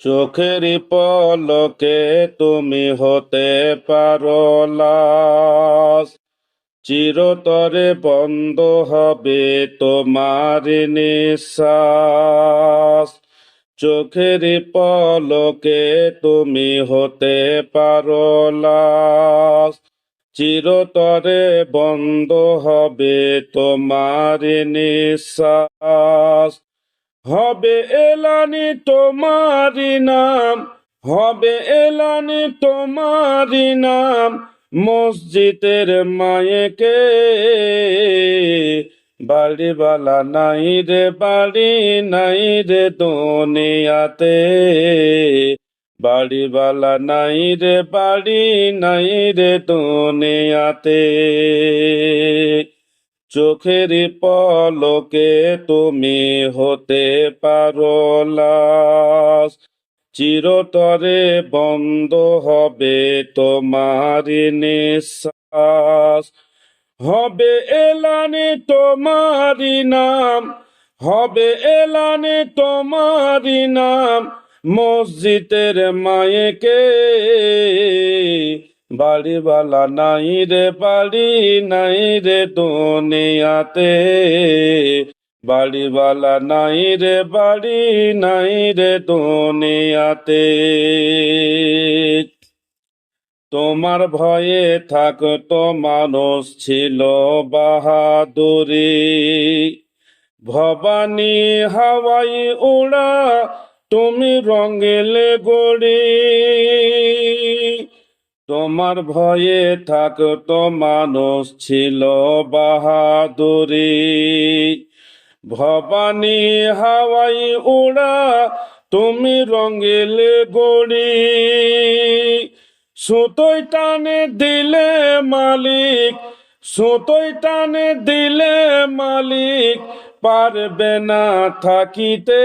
চোখের পলকে তুমি হতে পারো চিরতরে বন্ধ হবে তোমার নিঃশ্বাস। চোখের পলকে তুমি হতে পারো চিরতরে বন্ধ হবে তোমার নিঃশ্বাস। হবে এলানি তোমারি নাম, হবে এলানি তোমারি নাম, মসজিদের মায়েকে। বাড়িওয়ালা নাই রে, বাড়ি নাই রে দুনিয়াতে। বাড়িওয়ালা নাই রে, বাড়ি নাই রে দুনিয়াতে। চোখের পলকে তুমি হতে পারো লাশ। চিরতরে বন্ধ হবে তোমার নিঃশ্বাস। হবে এলানে তোমারি নাম, হবে এলানে তোমারি নাম, মসজিদের মায়েকে বাড়িওয়ালা নাই রে বাড়ি নাই রে দুনিয়াতে। বাড়িওয়ালা নাই রে বাড়ি নাই রে দুনিয়াতে। তোমার ভয়ে থাকতো মানুষ ছিল বাহাদুরি। ভবানী হাওয়াই উড়া, তুমি রঙেলে গড়ি। তোমার ভয়ে থাকতো মানুষ ছিল বাহাদুরি। ভবানী হাওয়াই উড়া, তুমি রঙেলে গড়ি। সুতোই টানে দিলে মালিক সুতোই টানে দিলে মালিক, পারবে না থাকিতে।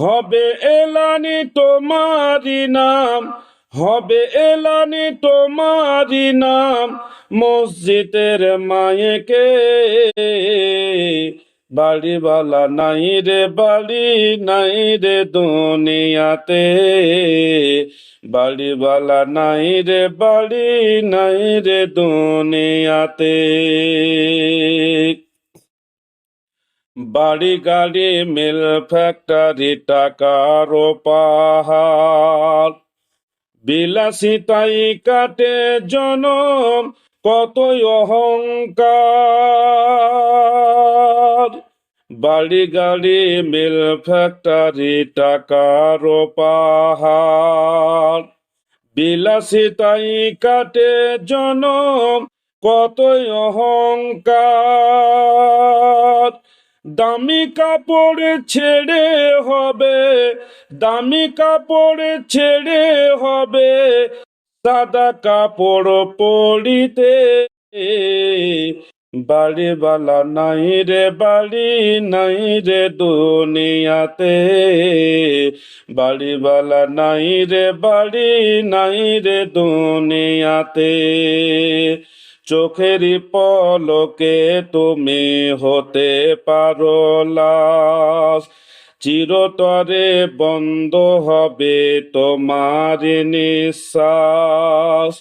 হবে এলানি তোমারি নাম, হবে এলানি তোমারি নাম, মসজিদের মায়েকে। বাড়িওয়ালা নাই রে, বাড়ি নাই রে দুনিয়াতে। বাড়িওয়ালা নাই রে, বাড়ি নাই রে দুনিয়াতে। বাড়ি গাড়ি, মিল ফ্যাক্টরি টাকার পাহাড়। বিলাসিতাই কাটে জনম, কতই অহংকার। বাড়ি গাড়ি, মিল ফ্যাক্টরি টাকার পাহাড়। বিলাসিতাই কাটে জনম, কতই অহংকার। দামি কাপড় ছেড়ে হবে, দামি কাপড় ছেড়ে হবে, সাদা কাপড় পরিতে। বাড়িওয়ালা নাই রে, বাড়ি নাই রে দুনিয়াতে। বাড়িওয়ালা নাই রে, বাড়ি নাই রে দুনিয়াতে। চোখের পলকে তুমি হতে পারো চিরতরে বন্ধ হবে তোমার নিঃশ্বাস।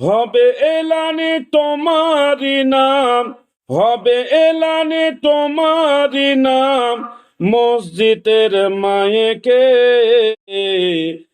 হবে এলানে তোমারি নাম, হবে এলানে তোমারি নাম, মসজিদের মায়েকে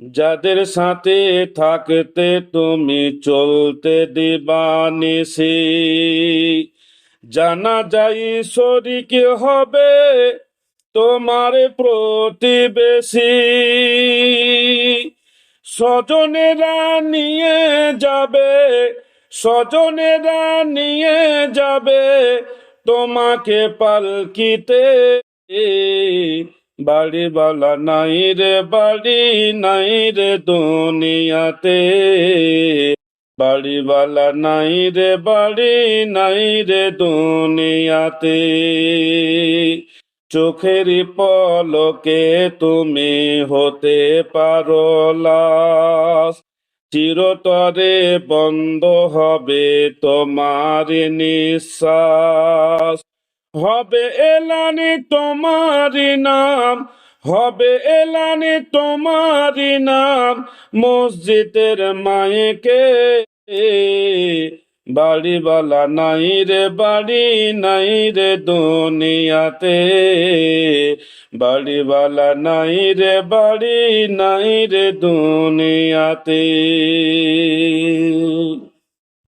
যাদের সাথে থাকতে তুমি চলতে দিবানিসি জানা যাই শরিক হবে তোমার প্রতিবেশী স্বজনেরা নিয়ে যাবে, স্বজনেরা নিয়ে যাবে তোমাকে পালকিতে। বাড়িওয়ালা নাই রে, বাড়ি নাই রে দুনিয়াতে। বাড়িওয়ালা নাই রে, বাড়ি নাই রে দুনিয়াতে। চোখের পলকে তুমি হতে পারো চিরতরে বন্ধ হবে তোমার নিঃশ্বাস। হবে এলানি তোমারি নাম, হবে এলানি তোমারি নাম, মসজিদের মায়েকে বাড়িওয়ালা নাই রে, বাড়ি নাই রে দুনিয়াতে। বাড়িওয়ালা নাই রে, বাড়ি নাই রে দুনিয়াতে।